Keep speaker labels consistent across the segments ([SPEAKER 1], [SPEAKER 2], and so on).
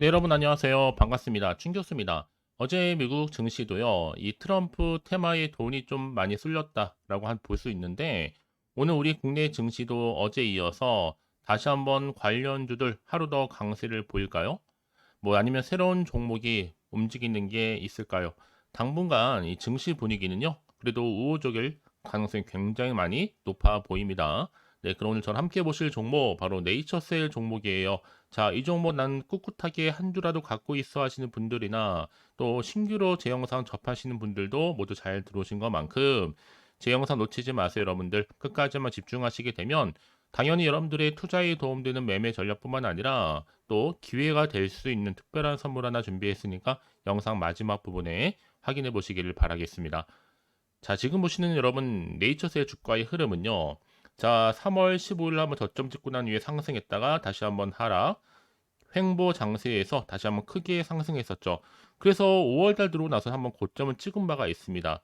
[SPEAKER 1] 네, 여러분 안녕하세요. 반갑습니다. 충교수입니다. 어제 미국 증시도요, 이 트럼프 테마에 돈이 좀 많이 쏠렸다라고 한 볼 수 있는데, 오늘 우리 국내 증시도 어제 이어서 다시 한번 관련주들 하루 더 강세를 보일까요? 뭐 아니면 새로운 종목이 움직이는 게 있을까요? 당분간 이 증시 분위기는요, 그래도 우호적일 가능성이 굉장히 많이 높아 보입니다. 네, 그럼 오늘 저랑 함께 보실 종목 바로 네이처셀 종목이에요. 자, 이 종목 난 꿋꿋하게 한 주라도 갖고 있어 하시는 분들이나 또 신규로 제 영상 접하시는 분들도 모두 잘 들어오신 것만큼 제 영상 놓치지 마세요, 여러분들. 끝까지만 집중하시게 되면 당연히 여러분들의 투자에 도움되는 매매 전략뿐만 아니라 또 기회가 될 수 있는 특별한 선물 하나 준비했으니까 영상 마지막 부분에 확인해 보시기를 바라겠습니다. 자, 지금 보시는 여러분 네이처셀 주가의 흐름은요. 자, 3월 15일 한번 저점 찍고 난 후에 상승했다가 다시 한번 하락. 횡보 장세에서 다시 한번 크게 상승했었죠. 그래서 5월달 들어오고 나서 한번 고점을 찍은 바가 있습니다.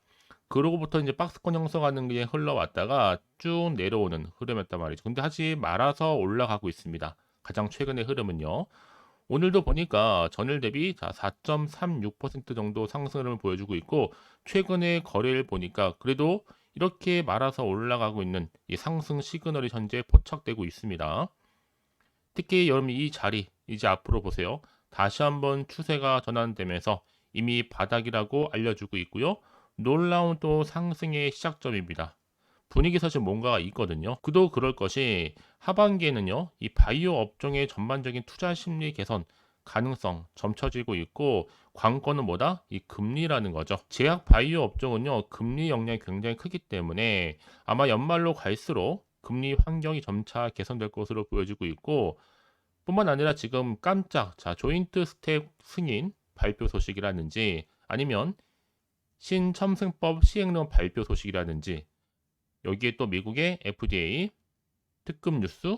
[SPEAKER 1] 그러고부터 이제 박스권 형성하는 게 흘러왔다가 쭉 내려오는 흐름이었단 말이죠. 근데 하지 말아서 올라가고 있습니다. 가장 최근의 흐름은요. 오늘도 보니까 전일 대비 4.36% 정도 상승을 보여주고 있고 최근의 거래를 보니까 그래도 이렇게 말아서 올라가고 있는 이 상승 시그널이 현재 포착되고 있습니다. 특히 여러분 이 자리 이제 앞으로 보세요. 다시 한번 추세가 전환되면서 이미 바닥이라고 알려주고 있고요. 놀라운 또 상승의 시작점입니다. 분위기 사실 뭔가가 있거든요. 그도 그럴 것이 하반기에는요, 이 바이오 업종의 전반적인 투자 심리 개선 가능성 점쳐지고 있고 관건은 뭐다? 이 금리라는 거죠. 제약 바이오 업종은요, 금리 영향이 굉장히 크기 때문에 아마 연말로 갈수록 금리 환경이 점차 개선될 것으로 보여지고 있고 뿐만 아니라 지금 깜짝 자 조인트 스텝 승인 발표 소식이라든지 아니면 신첨승법 시행령 발표 소식이라든지 여기에 또 미국의 FDA 특급 뉴스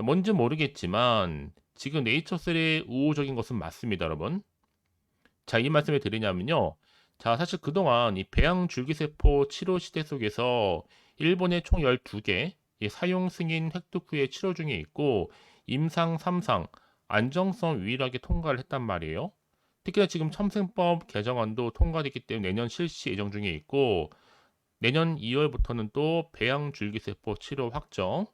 [SPEAKER 1] 뭔지 모르겠지만 지금 네이처셀의 우호적인 것은 맞습니다, 여러분. 자, 이 말씀을 드리냐면요. 자, 사실 그동안 이 배양 줄기세포 치료 시대 속에서 일본의 총 12개 사용 승인 획득 후에 치료 중에 있고 임상 3상 안정성 유일하게 통과를 했단 말이에요. 특히나 지금 첨승법 개정안도 통과됐기 때문에 내년 실시 예정 중에 있고 내년 2월부터는 또 배양 줄기세포 치료 확정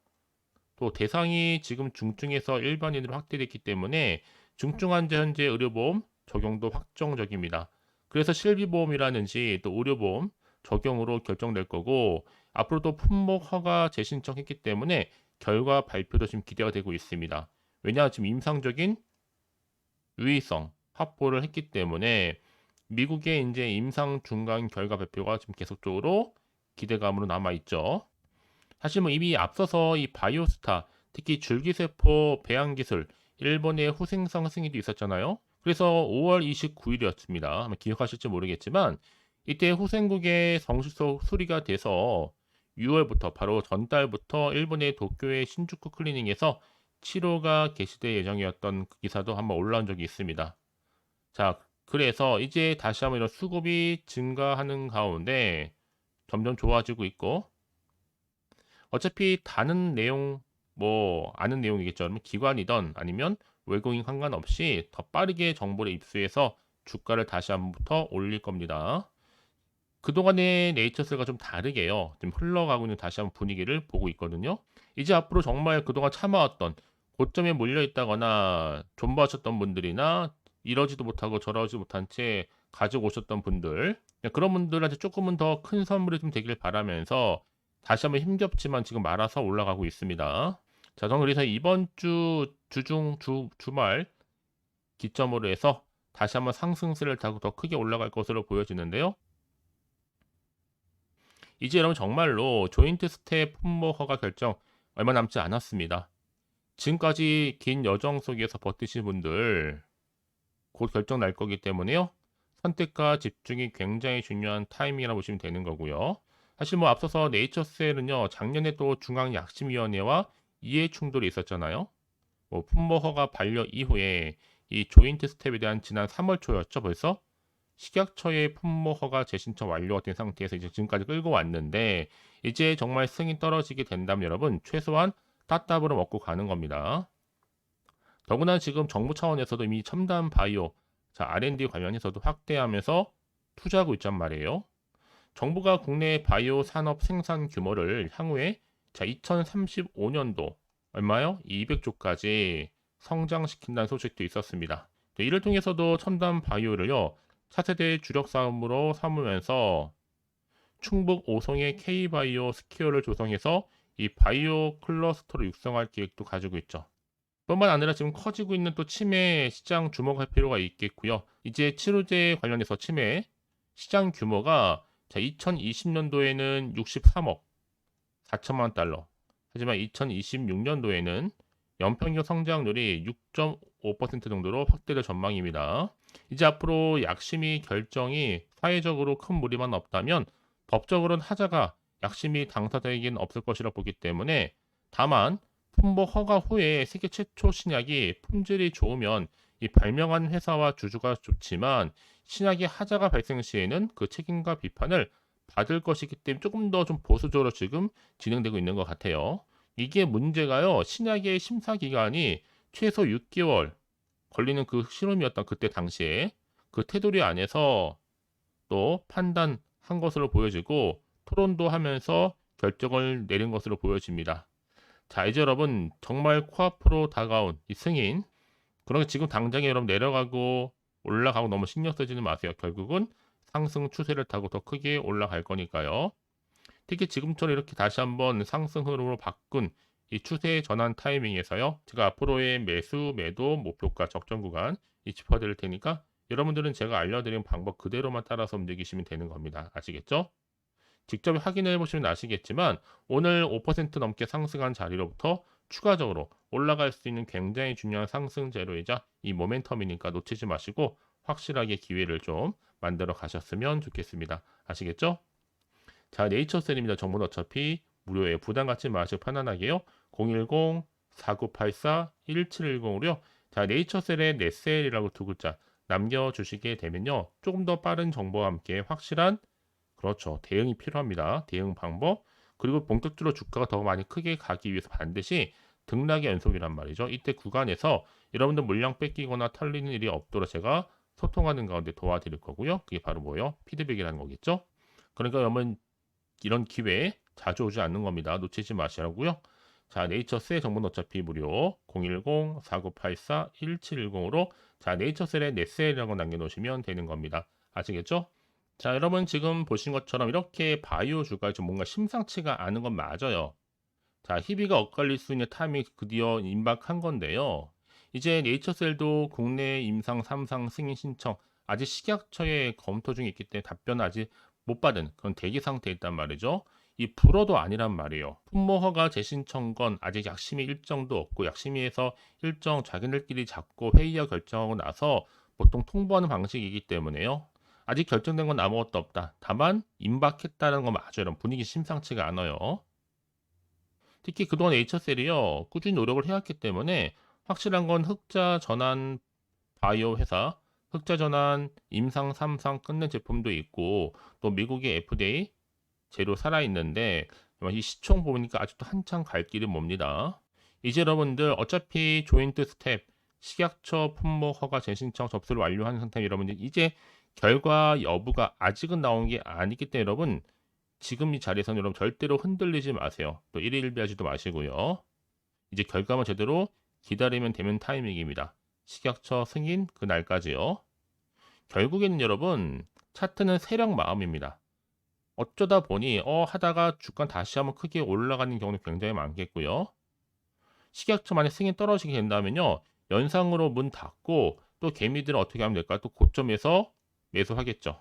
[SPEAKER 1] 또 대상이 지금 중증에서 일반인으로 확대됐기 때문에 중증 환자 현재 의료보험 적용도 확정적입니다. 그래서 실비보험이라든지 또 의료보험 적용으로 결정될 거고 앞으로도 품목 허가 재신청했기 때문에 결과 발표도 지금 기대가 되고 있습니다. 왜냐 지금 임상적인 유의성 확보를 했기 때문에 미국의 이제 임상 중간 결과 발표가 지금 계속적으로 기대감으로 남아 있죠. 사실 뭐 이미 앞서서 이 바이오스타 특히 줄기세포 배양 기술 일본의 후생성 승인도 있었잖아요. 그래서 5월 29일이었습니다. 아마 기억하실지 모르겠지만 이때 후생국의 성실소 수리가 돼서 6월부터 바로 전달부터 일본의 도쿄의 신주쿠 클리닝에서 치료가 개시될 예정이었던 그 기사도 한번 올라온 적이 있습니다. 자, 그래서 이제 다시 한번 이런 수급이 증가하는 가운데 점점 좋아지고 있고 어차피 다른 내용 뭐 아는 내용이겠죠. 그러면 기관이던 아니면 외국인 상관없이 더 빠르게 정보를 입수해서 주가를 다시 한번부터 올릴 겁니다. 그동안의 네이처셀과 좀 다르게요. 지금 흘러가고 있는 다시 한번 분위기를 보고 있거든요. 이제 앞으로 정말 그동안 참아왔던 고점에 몰려 있다거나 존버하셨던 분들이나 이러지도 못하고 저러지 못한 채 가지고 오셨던 분들 그런 분들한테 조금은 더 큰 선물이 좀 되길 바라면서 다시 한번 힘겹지만 지금 말아서 올라가고 있습니다. 자, 저는 그래서 이번 주 주중 주 주말 기점으로 해서 다시 한번 상승세를 타고 더 크게 올라갈 것으로 보여지는데요. 이제 여러분 정말로 조인트 스텝 품목 허가 결정 얼마 남지 않았습니다. 지금까지 긴 여정 속에서 버티신 분들 곧 결정 날 거기 때문에요. 선택과 집중이 굉장히 중요한 타이밍이라고 보시면 되는 거고요. 사실 뭐 앞서서 네이처셀은요 작년에 또 중앙약심위원회와 이해 충돌이 있었잖아요. 뭐 품목 허가 반려 이후에 이 조인트 스텝에 대한 지난 3월 초였죠 벌써 식약처의 품목 허가 재신청 완료가 된 상태에서 이제 지금까지 끌고 왔는데 이제 정말 승인 떨어지게 된다면 여러분 최소한 따따블로 먹고 가는 겁니다. 더구나 지금 정부 차원에서도 이미 첨단 바이오, 자, R&D 관련해서도 확대하면서 투자하고 있단 말이에요. 정부가 국내 바이오 산업 생산 규모를 향후에 자, 2035년도 얼마요? 200조까지 성장시킨다는 소식도 있었습니다. 네, 이를 통해서도 첨단 바이오를요, 차세대 주력 사업으로 삼으면서 충북 오송의 K바이오 스퀘어를 조성해서 이 바이오 클러스터를 육성할 계획도 가지고 있죠. 뿐만 아니라 지금 커지고 있는 또 치매 시장 주목할 필요가 있겠고요. 이제 치료제 관련해서 치매 시장 규모가 자 2020년도에는 63억 4천만 달러. 하지만 2026년도에는 연평균 성장률이 6.5% 정도로 확대될 전망입니다. 이제 앞으로 약심이 결정이 사회적으로 큰 무리만 없다면 법적으로는 하자가 약심이 당사자에겐 없을 것이라 보기 때문에 다만 품목 허가 후에 세계 최초 신약이 품질이 좋으면 이 발명한 회사와 주주가 좋지만 신약의 하자가 발생 시에는 그 책임과 비판을 받을 것이기 때문에 조금 더 좀 보수적으로 지금 진행되고 있는 것 같아요. 이게 문제가요. 신약의 심사 기간이 최소 6개월 걸리는 그 실험이었던 그때 당시에 그 테두리 안에서 또 판단한 것으로 보여지고 토론도 하면서 결정을 내린 것으로 보여집니다. 자, 이제 여러분 정말 코앞으로 다가온 이 승인 그러니 지금 당장에 여러분 내려가고 올라가고 너무 신경 쓰지는 마세요. 결국은 상승 추세를 타고 더 크게 올라갈 거니까요. 특히 지금처럼 이렇게 다시 한번 상승 흐름으로 바꾼 이 추세 전환 타이밍에서요. 제가 앞으로의 매수, 매도, 목표가, 적정 구간 이 짚어드릴 테니까 여러분들은 제가 알려드린 방법 그대로만 따라서 움직이시면 되는 겁니다. 아시겠죠? 직접 확인해 보시면 아시겠지만 오늘 5% 넘게 상승한 자리로부터 추가적으로 올라갈 수 있는 굉장히 중요한 상승 재료이자 이 모멘텀이니까 놓치지 마시고 확실하게 기회를 좀 만들어 가셨으면 좋겠습니다. 아시겠죠? 자, 네이처셀입니다. 정보는 어차피 무료에 부담 갖지 마시고 편안하게요. 010-4984-1710으로요. 자, 네이처셀의 넷셀이라고 두 글자 남겨주시게 되면요. 조금 더 빠른 정보와 함께 확실한 그렇죠. 대응이 필요합니다. 대응 방법. 그리고 본격적으로 주가가 더 많이 크게 가기 위해서 반드시 등락의 연속이란 말이죠. 이때 구간에서 여러분들 물량 뺏기거나 털리는 일이 없도록 제가 소통하는 가운데 도와드릴 거고요. 그게 바로 뭐예요? 피드백이라는 거겠죠. 그러니까 여러분 이런 기회 자주 오지 않는 겁니다. 놓치지 마시라고요. 자, 네이처셀 정보는 어차피 무료 010-4984-1710으로 자, 네이처셀의 넷셀이라고 남겨놓으시면 되는 겁니다. 아시겠죠? 자, 여러분 지금 보신 것처럼 이렇게 바이오 주가 좀 뭔가 심상치가 않은 건 맞아요. 자, 희비가 엇갈릴 수 있는 타이밍이 드디어 임박한 건데요. 이제 네이처셀도 국내 임상 3상 승인 신청 아직 식약처에 검토 중에 있기 때문에 답변 아직 못 받은 그런 대기 상태에 있단 말이죠. 이 불어도 아니란 말이에요. 품목허가 재신청 건 아직 약심의 일정도 없고 약심위에서 일정 자기들끼리 잡고 회의와 결정하고 나서 보통 통보하는 방식이기 때문에요. 아직 결정된 건 아무것도 없다. 다만 임박했다는 건 맞아요. 이런 분위기 심상치가 않아요. 특히 그동안 H셀이요 꾸준히 노력을 해왔기 때문에 확실한 건 흑자 전환 바이오 회사, 흑자 전환 임상 3상 끝낸 제품도 있고 또 미국의 FDA 제로 살아 있는데 이 시총 보니까 아직도 한창 갈 길이 멉니다. 이제 여러분들 어차피 조인트 스텝 식약처 품목 허가 재신청 접수를 완료한 상태 여러분들 이제 결과 여부가 아직은 나온 게 아니기 때문에 여러분 지금 이 자리에서는 여러분 절대로 흔들리지 마세요. 또 일일비하지도 마시고요. 이제 결과만 제대로 기다리면 되는 타이밍입니다. 식약처 승인 그날까지요. 결국에는 여러분 차트는 세력 마음입니다. 어쩌다 보니 어 하다가 주가 다시 한번 크게 올라가는 경우는 굉장히 많겠고요. 식약처 만에 승인 떨어지게 된다면요. 연상으로 문 닫고 또 개미들은 어떻게 하면 될까? 또 고점에서 매수하겠죠.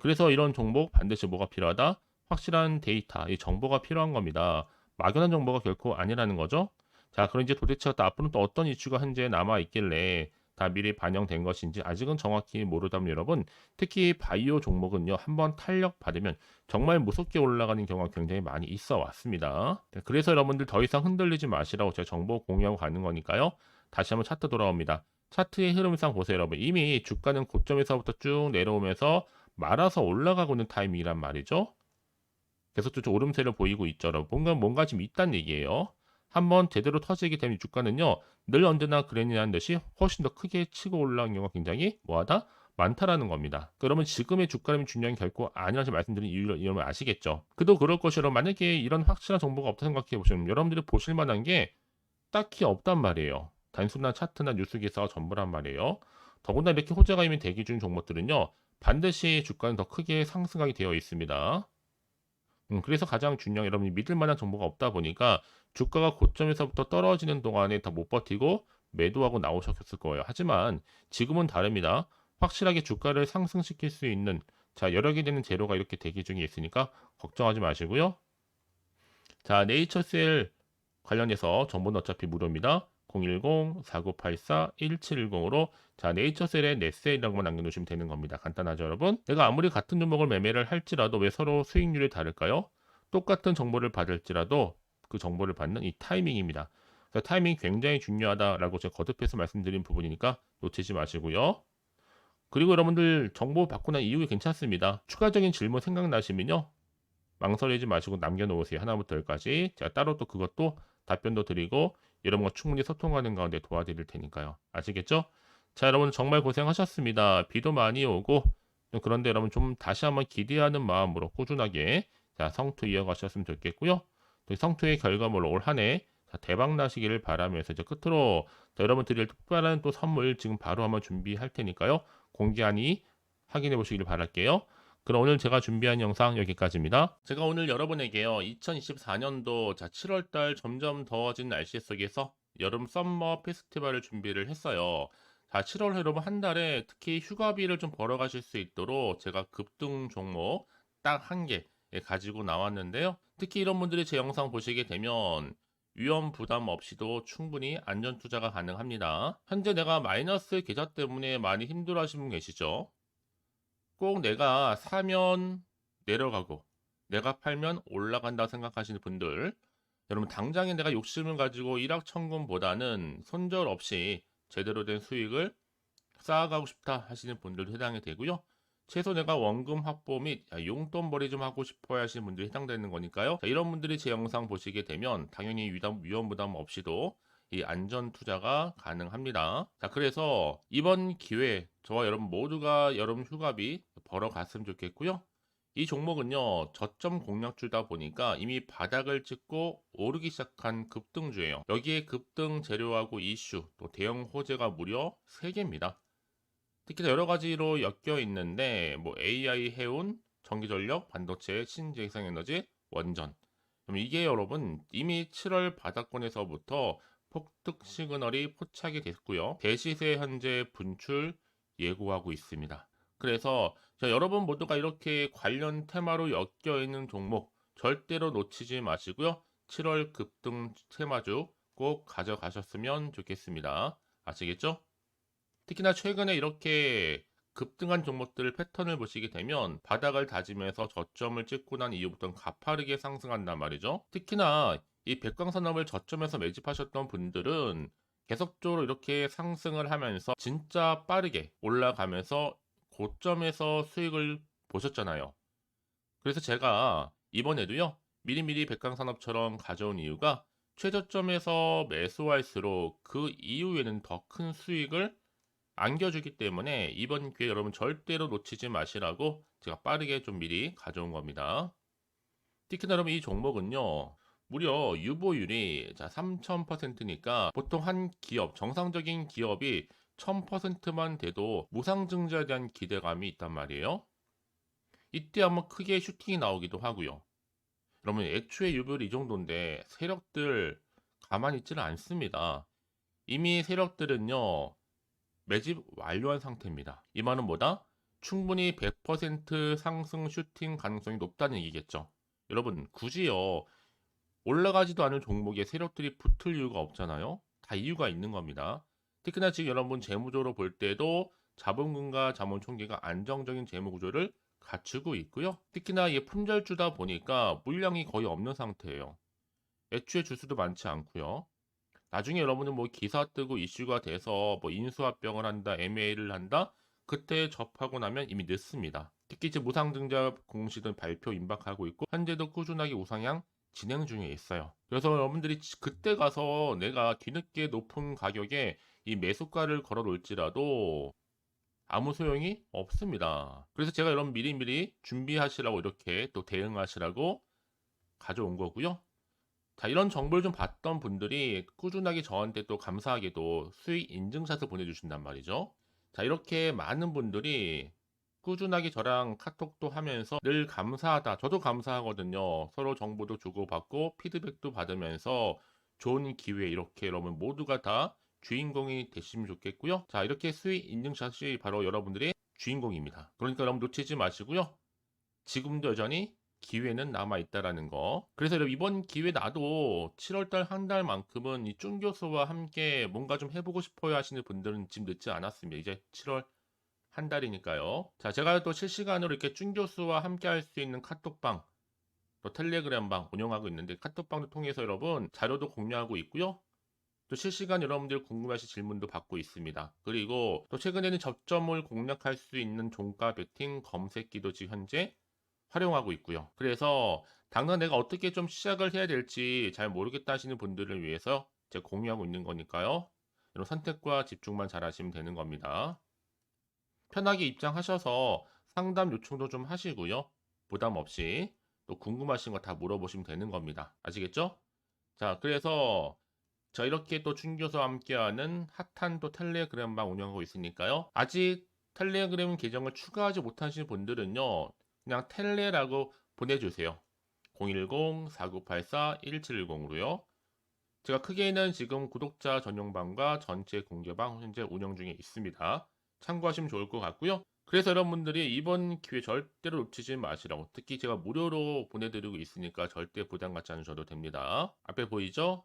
[SPEAKER 1] 그래서 이런 종목 반드시 뭐가 필요하다? 확실한 데이터, 이 정보가 필요한 겁니다. 막연한 정보가 결코 아니라는 거죠. 자, 그럼 이제 도대체 또 앞으로는 또 어떤 이슈가 현재 남아 있길래 다 미리 반영된 것인지 아직은 정확히 모르다면 여러분, 특히 바이오 종목은요, 한번 탄력 받으면 정말 무섭게 올라가는 경우가 굉장히 많이 있어 왔습니다. 네, 그래서 여러분들 더 이상 흔들리지 마시라고 제가 정보 공유하고 가는 거니까요. 다시 한번 차트 돌아옵니다. 차트의 흐름상 보세요, 여러분. 이미 주가는 고점에서부터 쭉 내려오면서 말아서 올라가고 있는 타이밍이란 말이죠. 계속 쭉 오름세를 보이고 있죠, 여러분. 뭔가, 뭔가 지금 있다는 얘기예요. 한번 제대로 터지게 되면 이 주가는요. 늘 언제나 그랬냐는 듯이 훨씬 더 크게 치고 올라온 경우가 굉장히 뭐하다? 많다라는 겁니다. 그러면 지금의 주가라면 중요한 결코 아니라서 말씀드린 이유를 이러면 아시겠죠. 그도 그럴 것이라 만약에 이런 확실한 정보가 없다 생각해 보시면 여러분들이 보실 만한 게 딱히 없단 말이에요. 단순한 차트나 뉴스 기사가 전부란 말이에요. 더군다나 이렇게 호재가 이미 대기 중인 종목들은요. 반드시 주가는 더 크게 상승하게 되어 있습니다. 음, 그래서 가장 중요한 여러분이 믿을 만한 정보가 없다 보니까 주가가 고점에서부터 떨어지는 동안에 다 못 버티고 매도하고 나오셨을 거예요. 하지만 지금은 다릅니다. 확실하게 주가를 상승시킬 수 있는 자 여러 개 되는 재료가 이렇게 대기 중에 있으니까 걱정하지 마시고요. 자 네이처셀 관련해서 정보는 어차피 무료입니다. 010-4984-1710으로 자 네이처셀의 넷셀이라고만 남겨놓으시면 되는 겁니다. 간단하죠 여러분? 내가 아무리 같은 종목을 매매를 할지라도 왜 서로 수익률이 다를까요? 똑같은 정보를 받을지라도 그 정보를 받는 이 타이밍입니다. 그래서 타이밍이 굉장히 중요하다라고 제가 거듭해서 말씀드린 부분이니까 놓치지 마시고요. 그리고 여러분들 정보 받고 난 이후에 괜찮습니다. 추가적인 질문 생각나시면요. 망설이지 마시고 남겨놓으세요. 하나부터 열까지. 제가 따로 또 그것도 답변도 드리고 여러분과 충분히 소통하는 가운데 도와드릴 테니까요. 아시겠죠? 자, 여러분 정말 고생하셨습니다. 비도 많이 오고 좀 그런데 여러분 좀 다시 한번 기대하는 마음으로 꾸준하게 자, 성투 이어가셨으면 좋겠고요. 또 성투의 결과물로 올 한해 대박 나시기를 바라면서 이제 끝으로 자, 여러분 드릴 특별한 또 선물 지금 바로 한번 준비할 테니까요. 공개하니 확인해 보시길 바랄게요. 그럼 오늘 제가 준비한 영상 여기까지입니다. 제가 오늘 여러분에게요. 2024년도 자 7월달 점점 더워진 날씨 속에서 여름 썸머 페스티벌을 준비를 했어요. 자 7월 여러분 한 달에 특히 휴가비를 좀 벌어가실 수 있도록 제가 급등 종목 딱 한 개 가지고 나왔는데요. 특히 이런 분들이 제 영상 보시게 되면 위험 부담 없이도 충분히 안전 투자가 가능합니다. 현재 내가 마이너스 계좌 때문에 많이 힘들어 하시는 분 계시죠? 꼭 내가 사면 내려가고 내가 팔면 올라간다 생각하시는 분들 여러분 당장에 내가 욕심을 가지고 일확천금보다는 손절 없이 제대로 된 수익을 쌓아가고 싶다 하시는 분들도 해당이 되고요. 최소 내가 원금 확보 및 용돈벌이 좀 하고 싶어 하시는 분들이 해당되는 거니까요. 자, 이런 분들이 제 영상 보시게 되면 당연히 위험, 위험 부담 없이도 이 안전 투자가 가능합니다. 자, 그래서 이번 기회에 저와 여러분 모두가 여름 휴가비 벌어갔으면 좋겠고요. 이 종목은요, 저점 공략주다 보니까 이미 바닥을 찍고 오르기 시작한 급등주예요. 여기에 급등 재료하고 이슈, 또 대형 호재가 무려 3개입니다. 특히 여러 가지로 엮여 있는데 뭐 AI 해운, 전기전력, 반도체, 신재생에너지, 원전. 그럼 이게 여러분 이미 7월 바닥권에서부터 폭등 시그널이 포착이 됐고요. 대시세 현재 분출 예고하고 있습니다. 그래서 여러분 모두가 이렇게 관련 테마로 엮여 있는 종목 절대로 놓치지 마시고요. 7월 급등 테마주 꼭 가져가셨으면 좋겠습니다. 아시겠죠? 특히나 최근에 이렇게 급등한 종목들 패턴을 보시게 되면 바닥을 다지면서 저점을 찍고 난 이후부터는 가파르게 상승한단 말이죠. 특히나 이 백광산업을 저점에서 매집하셨던 분들은 계속적으로 이렇게 상승을 하면서 진짜 빠르게 올라가면서 고점에서 수익을 보셨잖아요. 그래서 제가 이번에도요 미리미리 백광산업처럼 가져온 이유가 최저점에서 매수할수록 그 이후에는 더 큰 수익을 안겨주기 때문에 이번 기회 여러분 절대로 놓치지 마시라고 제가 빠르게 좀 미리 가져온 겁니다. 특히나 여러분 이 종목은요. 무려 유보율이 자 3000%니까 보통 한 기업 정상적인 기업이 1000%만 돼도 무상증자에 대한 기대감이 있단 말이에요. 이때 한번 크게 슈팅이 나오기도 하고요. 여러분 애초에 유보율이 이 정도인데 세력들 가만히 있지는 않습니다. 이미 세력들은요 매집 완료한 상태입니다. 이 말은 뭐다? 충분히 100% 상승 슈팅 가능성이 높다는 얘기겠죠. 여러분 굳이요 올라가지도 않은 종목에 세력들이 붙을 이유가 없잖아요. 다 이유가 있는 겁니다. 특히나 지금 여러분 재무적으로 볼 때도 자본금과 자본 총계가 안정적인 재무 구조를 갖추고 있고요. 특히나 이 품절주다 보니까 물량이 거의 없는 상태예요. 애초에 주수도 많지 않고요. 나중에 여러분은 뭐 기사 뜨고 이슈가 돼서 뭐 인수합병을 한다, MA를 한다, 그때 접하고 나면 이미 늦습니다. 특히 이제 무상증자 공시든 발표 임박하고 있고 현재도 꾸준하게 우상향 진행 중에 있어요. 그래서 여러분들이 지- 그때 가서 내가 뒤늦게 높은 가격에 이 매수가를 걸어 놓을지라도 아무 소용이 없습니다. 그래서 제가 여러분 미리미리 준비하시라고 이렇게 또 대응하시라고 가져온 거고요. 자, 이런 정보를 좀 봤던 분들이 꾸준하게 저한테 또 감사하게도 수익 인증샷을 보내주신단 말이죠. 자, 이렇게 많은 분들이 꾸준하게 저랑 카톡도 하면서 늘 감사하다. 저도 감사하거든요. 서로 정보도 주고받고 피드백도 받으면서 좋은 기회 이렇게 여러분 모두가 다 주인공이 되시면 좋겠고요. 자, 이렇게 수익 인증샷이 바로 여러분들의 주인공입니다. 그러니까 여러분 놓치지 마시고요. 지금도 여전히 기회는 남아 있다라는 거. 그래서 여러분 이번 기회 나도 7월달 한 달만큼은 이 쭌 교수와 함께 뭔가 좀 해보고 싶어요 하시는 분들은 지금 늦지 않았습니다. 이제 7월 한 달이니까요. 자, 제가 또 실시간으로 이렇게 쭌 교수와 함께 할 수 있는 카톡방, 또 텔레그램방 운영하고 있는데 카톡방을 통해서 여러분 자료도 공유하고 있고요. 또 실시간 여러분들 궁금하신 질문도 받고 있습니다. 그리고 또 최근에는 저점을 공략할 수 있는 종가 베팅 검색기도 지금 현재 활용하고 있고요. 그래서 당장 내가 어떻게 좀 시작을 해야 될지 잘 모르겠다 하시는 분들을 위해서 제가 공유하고 있는 거니까요. 이런 선택과 집중만 잘 하시면 되는 겁니다. 편하게 입장하셔서 상담 요청도 좀 하시고요. 부담 없이 또 궁금하신 거 다 물어보시면 되는 겁니다. 아시겠죠? 자, 그래서 저 이렇게 또 준교수와 함께하는 핫한 또 텔레그램방 운영하고 있으니까요. 아직 텔레그램 계정을 추가하지 못하신 분들은요. 그냥 텔레라고 보내주세요. 010-4984-1710으로요. 제가 크게는 지금 구독자 전용방과 전체 공개방 현재 운영 중에 있습니다. 참고하시면 좋을 것 같고요. 그래서 여러분들이 이번 기회 절대로 놓치지 마시라고 특히 제가 무료로 보내드리고 있으니까 절대 부담 갖지 않으셔도 됩니다. 앞에 보이죠?